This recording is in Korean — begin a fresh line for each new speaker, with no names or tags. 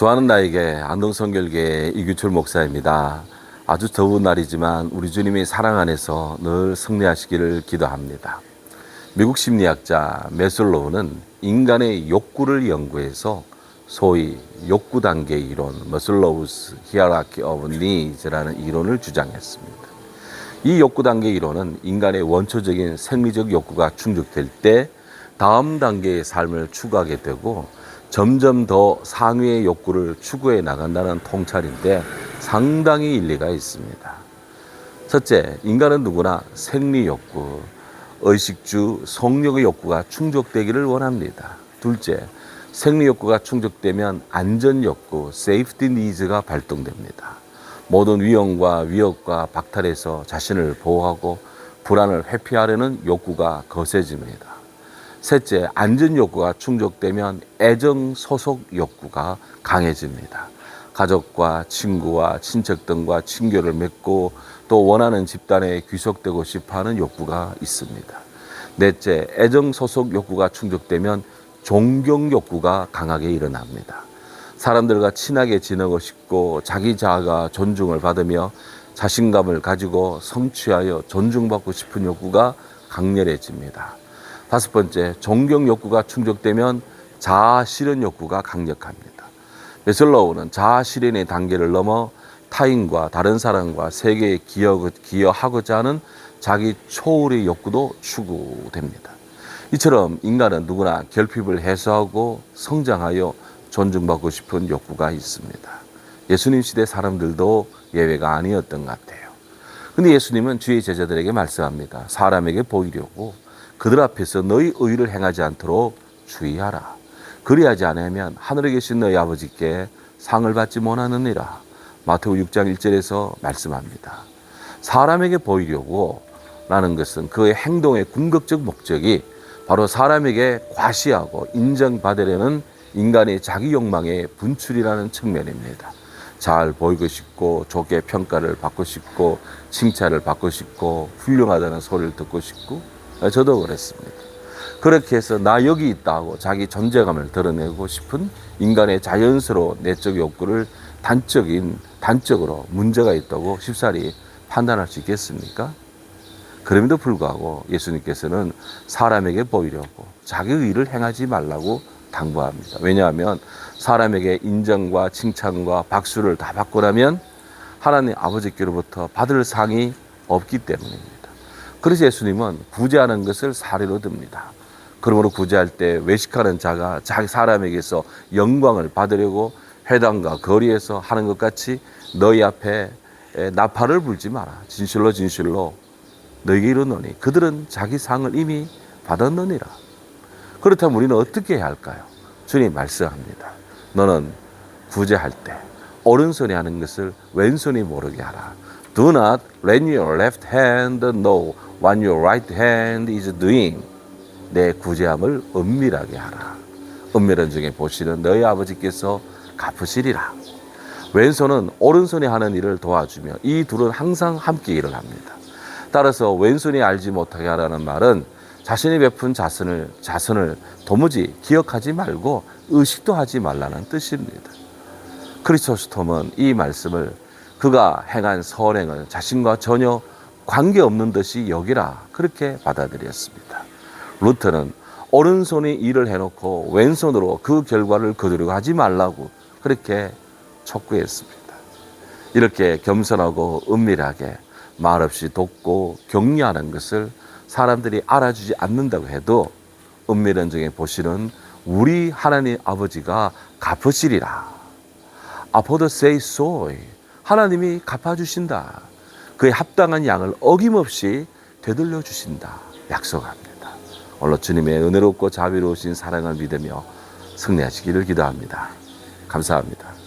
좋아하는 나에게 안동성결교회 이규철 목사입니다. 아주 더운 날이지만 우리 주님이 사랑 안에서 늘 승리하시기를 기도합니다. 미국 심리학자 메슬로우는 인간의 욕구를 연구해서 소위 욕구 단계 이론, 머슬로우스 히어라키 오브 니즈라는 이론을 주장했습니다. 이 욕구 단계 이론은 인간의 원초적인 생리적 욕구가 충족될 때 다음 단계의 삶을 추구하게 되고 점점 더 상위의 욕구를 추구해 나간다는 통찰인데 상당히 일리가 있습니다. 첫째, 인간은 누구나 생리 욕구, 의식주, 성욕의 욕구가 충족되기를 원합니다. 둘째, 생리 욕구가 충족되면 안전 욕구, 세이프티 니즈가 발동됩니다. 모든 위험과 위협과 박탈에서 자신을 보호하고 불안을 회피하려는 욕구가 거세집니다. 셋째, 안전 욕구가 충족되면 애정 소속 욕구가 강해집니다. 가족과 친구와 친척 등과 친교를 맺고 또 원하는 집단에 귀속되고 싶어 하는 욕구가 있습니다. 넷째, 애정 소속 욕구가 충족되면 존경 욕구가 강하게 일어납니다. 사람들과 친하게 지내고 싶고 자기 자아가 존중을 받으며 자신감을 가지고 성취하여 존중받고 싶은 욕구가 강렬해집니다. 다섯 번째, 존경 욕구가 충족되면 자아 실현 욕구가 강력합니다. 메슬로우는 자아 실현의 단계를 넘어 타인과 다른 사람과 세계에 기여, 기여 하고자 하는 자기 초월의 욕구도 추구됩니다. 이처럼 인간은 누구나 결핍을 해소하고 성장하여 존중받고 싶은 욕구가 있습니다. 예수님 시대 사람들도 예외가 아니었던 것 같아요. 근데 예수님은 주의 제자들에게 말씀합니다. 사람에게 보이려고 그들 앞에서 너희 의를 행하지 않도록 주의하라. 그리하지 않으면 하늘에 계신 너희 아버지께 상을 받지 못하느니라. 마태오 6장 1절에서 말씀합니다. 사람에게 보이려고 라는 것은 그의 행동의 궁극적 목적이 바로 사람에게 과시하고 인정받으려는 인간의 자기 욕망의 분출이라는 측면입니다. 잘 보이고 싶고 좋게 평가를 받고 싶고 칭찬을 받고 싶고 훌륭하다는 소리를 듣고 싶고 저도 그랬습니다. 그렇게 해서 나 여기 있다고 자기 존재감을 드러내고 싶은 인간의 자연스러운 내적 욕구를 단적인 단적으로 문제가 있다고 쉽사리 판단할 수 있겠습니까? 그럼에도 불구하고 예수님께서는 사람에게 보이려고 자기 의를 행하지 말라고 당부합니다. 왜냐하면 사람에게 인정과 칭찬과 박수를 다 받고 나면 하나님 아버지께로부터 받을 상이 없기 때문입니다. 그래서 예수님은 구제하는 것을 사례로 듭니다. 그러므로 구제할 때 외식하는 자가 자기 사람에게서 영광을 받으려고 회당과 거리에서 하는 것 같이 너희 앞에 나팔을 불지 마라. 진실로 진실로 너에게 이르노니 그들은 자기 상을 이미 받았느니라. 그렇다면 우리는 어떻게 해야 할까요? 주님 말씀합니다. 너는 구제할 때 오른손이 하는 것을 왼손이 모르게 하라. Do not let your left hand know what your right hand is doing. 내 구제함을 은밀하게 하라. 은밀한 중에 보시는 너희 아버지께서 갚으시리라. 왼손은 오른손이 하는 일을 도와주며 이 둘은 항상 함께 일을 합니다. 따라서 왼손이 알지 못하게 하라는 말은 자신이 베푼 자선을 자선을 도무지 기억하지 말고 의식도 하지 말라는 뜻입니다. 크리스토스톰은 이 말씀을 그가 행한 선행을 자신과 전혀 관계없는 듯이 여기라 그렇게 받아들였습니다. 루터는 오른손이 일을 해놓고 왼손으로 그 결과를 거두려고 하지 말라고 그렇게 촉구했습니다. 이렇게 겸손하고 은밀하게 말없이 돕고 격려하는 것을 사람들이 알아주지 않는다고 해도 은밀한 중에 보시는 우리 하나님 아버지가 갚으시리라. 아포더 세이 소이 하나님이 갚아주신다. 그의 합당한 양을 어김없이 되돌려 주신다. 약속합니다. 오늘 주님의 은혜롭고 자비로우신 사랑을 믿으며 승리하시기를 기도합니다. 감사합니다.